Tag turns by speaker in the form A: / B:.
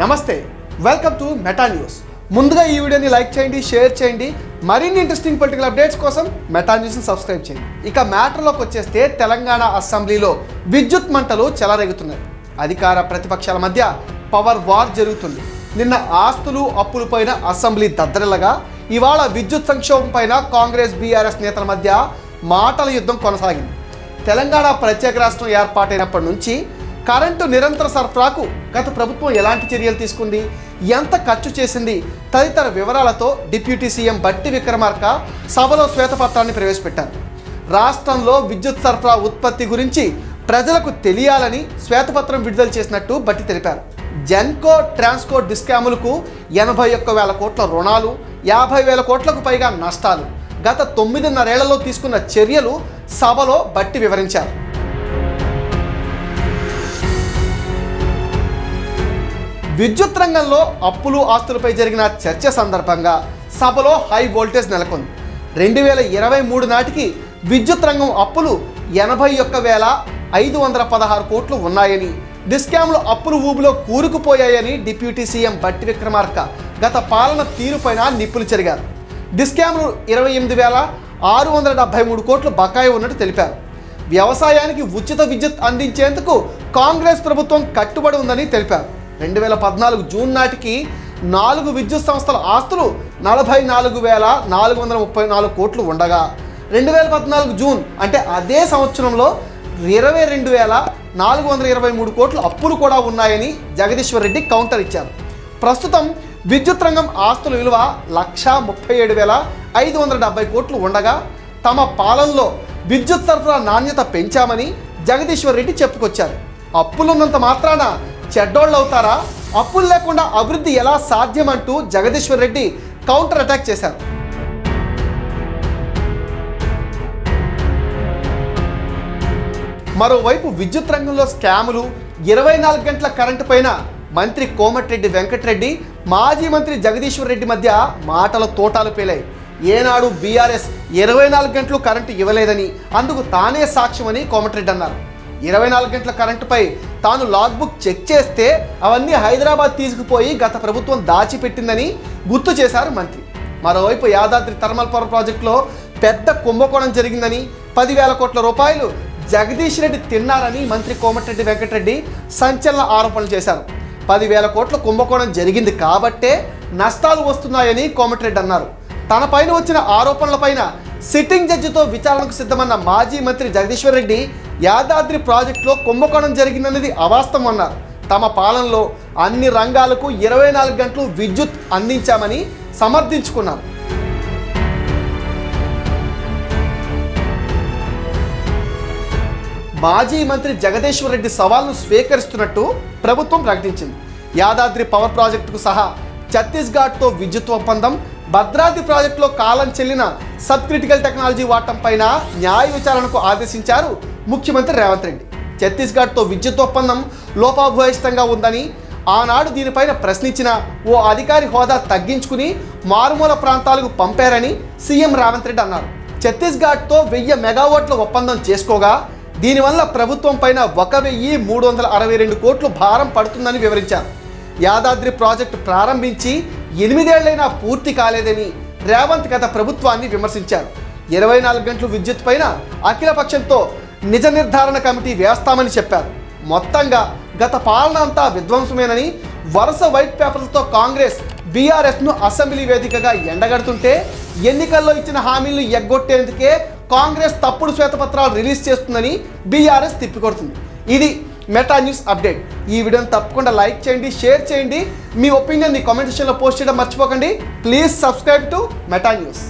A: నమస్తే welcome to Meta news ముందుగా ఈ వీడియోని లైక్ చేయండి షేర్ చేయండి. మరిన్ని ఇంట్రెస్టింగ్ పొలిటికల్ అప్డేట్స్ కోసం మెటా న్యూస్ని సబ్స్క్రైబ్ చేయండి. ఇక మ్యాటర్లోకి వచ్చేస్తే తెలంగాణ అసెంబ్లీలో విద్యుత్ మంటలు చెలరేగుతున్నాయి. అధికార ప్రతిపక్షాల మధ్య పవర్ వార్ జరుగుతుంది. నిన్న ఆస్తులు అప్పులపైన అసెంబ్లీ దద్దరిల్లగా ఇవాళ విద్యుత్ సంక్షోభం పైన కాంగ్రెస్ బీఆర్ఎస్ నేతల మధ్య మాటల యుద్ధం కొనసాగింది. తెలంగాణ ప్రత్యేక రాష్ట్రం ఏర్పాటైనప్పటి నుంచి కరెంటు నిరంతర సరఫరాకు గత ప్రభుత్వం ఎలాంటి చర్యలు తీసుకుంది? ఎంత ఖర్చు చేసింది? తదితర వివరాలతో డిప్యూటీ సీఎం బట్టి విక్రమార్క సభలో శ్వేతపత్రాన్ని ప్రవేశపెట్టారు. రాష్ట్రంలో విద్యుత్ సరఫరా ఉత్పత్తి గురించి ప్రజలకు తెలియాలని శ్వేతపత్రం విడుదల చేసినట్టు బట్టి తెలిపారు. జెన్కో ట్రాన్స్కో డిస్కాములకు ఎనభై ఒక్క వేల కోట్ల రుణాలు యాభై వేల కోట్లకు పైగా నష్టాలు గత తొమ్మిదిన్నరేళ్ళలో తీసుకున్న చర్యలు సభలో బట్టి వివరించారు. విద్యుత్ రంగంలో అప్పులు ఆస్తులపై జరిగిన చర్చ సందర్భంగా సభలో హై వోల్టేజ్ నెలకొంది. రెండు వేల ఇరవై మూడు నాటికి విద్యుత్ రంగం అప్పులు ఎనభై ఒక్క వేల ఐదు వందల పదహారు కోట్లు ఉన్నాయని డిస్కామ్లు అప్పులు ఊబిలో కూరుకుపోయాయని డిప్యూటీ సీఎం బట్టి విక్రమార్క గత పాలన తీరుపైన నిప్పులు చెరిగారు. డిస్కామ్లు ఇరవై ఎనిమిది వేల ఆరు వందల డెబ్బై మూడు కోట్లు బకాయి ఉన్నట్టు తెలిపారు. వ్యవసాయానికి ఉచిత విద్యుత్ అందించేందుకు కాంగ్రెస్ ప్రభుత్వం కట్టుబడి ఉందని తెలిపారు. రెండు వేల పద్నాలుగు జూన్ నాటికి నాలుగు విద్యుత్ సంస్థల ఆస్తులు నలభై నాలుగు వేల నాలుగు వందల ముప్పై నాలుగు కోట్లు ఉండగా రెండు వేల పద్నాలుగు జూన్ అంటే అదే సంవత్సరంలో ఇరవై రెండు వేల నాలుగు వందల ఇరవై మూడు కోట్లు అప్పులు కూడా ఉన్నాయని జగదీశ్వర్ రెడ్డి కౌంటర్ ఇచ్చారు. ప్రస్తుతం విద్యుత్ రంగం ఆస్తుల విలువ లక్షా ముప్పై ఏడు వేల ఐదు వందల డెబ్బై కోట్లు ఉండగా తమ పాలనలో విద్యుత్ సరఫరా నాణ్యత పెంచామని జగదీశ్వర్ రెడ్డి చెప్పుకొచ్చారు. అప్పులున్నంత మాత్రాన చెడ్డోళ్ళు అవుతారా? అప్పులు లేకుండా అభివృద్ధి ఎలా సాధ్యమంటూ జగదీశ్వర్ రెడ్డి కౌంటర్ అటాక్ చేశారు. మరోవైపు విద్యుత్ రంగంలో స్కాములు ఇరవై నాలుగు గంటల కరెంటు పైన మంత్రి కోమటిరెడ్డి వెంకటరెడ్డి మాజీ మంత్రి జగదీశ్వర్ రెడ్డి మధ్య మాటల తోటాలు పేలాయి. ఏనాడు బీఆర్ఎస్ ఇరవై నాలుగు గంటలు కరెంటు ఇవ్వలేదని అందుకు తానే సాక్ష్యమని కోమటిరెడ్డి అన్నారు. ఇరవై నాలుగు గంటల కరెంటుపై తాను లాగ్బుక్ చెక్ చేస్తే అవన్నీ హైదరాబాద్ తీసుకుపోయి గత ప్రభుత్వం దాచిపెట్టిందని గుర్తు చేశారు మంత్రి. మరోవైపు యాదాద్రి థర్మల్ పవర్ ప్రాజెక్టులో పెద్ద కుంభకోణం జరిగిందని పదివేల కోట్ల రూపాయలు జగదీష్ రెడ్డి తిన్నారని మంత్రి కోమటిరెడ్డి వెంకటరెడ్డి సంచలన ఆరోపణలు చేశారు. పదివేల కోట్ల కుంభకోణం జరిగింది కాబట్టే నష్టాలు వస్తున్నాయని కోమటిరెడ్డి అన్నారు. తన పైన వచ్చిన ఆరోపణలపైన సిట్టింగ్ జడ్జితో విచారణకు సిద్ధమన్న మాజీ మంత్రి జగదీశ్వర్ రెడ్డి యాదాద్రి ప్రాజెక్టులో కుంభకోణం జరిగిందనేది అవాస్తవం అన్నారు. తమ పాలనలో అన్ని రంగాలకు ఇరవై నాలుగు గంటలు విద్యుత్ అందించామని సమర్థించుకున్నారు. మాజీ మంత్రి జగదీశ్వర్ రెడ్డి సవాల్ను స్వీకరిస్తున్నట్టు ప్రభుత్వం ప్రకటించింది. యాదాద్రి పవర్ ప్రాజెక్టుకు సహా ఛత్తీస్గఢ్తో విద్యుత్ ఒప్పందం భద్రాద్రి ప్రాజెక్టులో కాలం చెల్లిన సబ్ క్రిటికల్ టెక్నాలజీ వాడటం పైన న్యాయ విచారణకు ఆదేశించారు ముఖ్యమంత్రి రేవంత్ రెడ్డి. ఛత్తీస్గఢ్తో విద్యుత్ ఒప్పందం లోపాభూయిష్టంగా ఉందని ఆనాడు దీనిపైన ప్రశ్నించిన ఓ అధికారి హోదా తగ్గించుకుని మారుమూల ప్రాంతాలకు పంపారని సీఎం రేవంత్ రెడ్డి అన్నారు. ఛత్తీస్గఢ్తో వెయ్యి మెగావాట్ల ఒప్పందం చేసుకోగా దీనివల్ల ప్రభుత్వం పైన ఒక వెయ్యి మూడు వందల అరవై రెండు కోట్లు భారం పడుతుందని వివరించారు. యాదాద్రి ప్రాజెక్టు ప్రారంభించి ఎనిమిదేళ్ళైనా పూర్తి కాలేదని రేవంత్ గత ప్రభుత్వాన్ని విమర్శించారు. ఇరవై నాలుగు గంటలు విద్యుత్ పైన అఖిలపక్షంతో నిజ నిర్ధారణ కమిటీ వేస్తామని చెప్పారు. మొత్తంగా గత పాలన అంతా విధ్వంసమేనని వరుస వైట్ పేపర్లతో కాంగ్రెస్ బీఆర్ఎస్ను అసెంబ్లీ వేదికగా ఎండగడుతుంటే ఎన్నికల్లో ఇచ్చిన హామీలను ఎగ్గొట్టేందుకే కాంగ్రెస్ తప్పుడు శ్వేతపత్రాలు రిలీజ్ చేస్తుందని బీఆర్ఎస్ తిప్పికొడుతుంది. ఇది మెటా న్యూస్ అప్డేట్ ఈ వీడియోని తప్పకుండా లైక్ చేయండి షేర్ చేయండి. మీ ఒపీనియన్ని కామెంట్ సెక్షన్లో పోస్ట్ చేయడం మర్చిపోకండి. Please subscribe to Meta news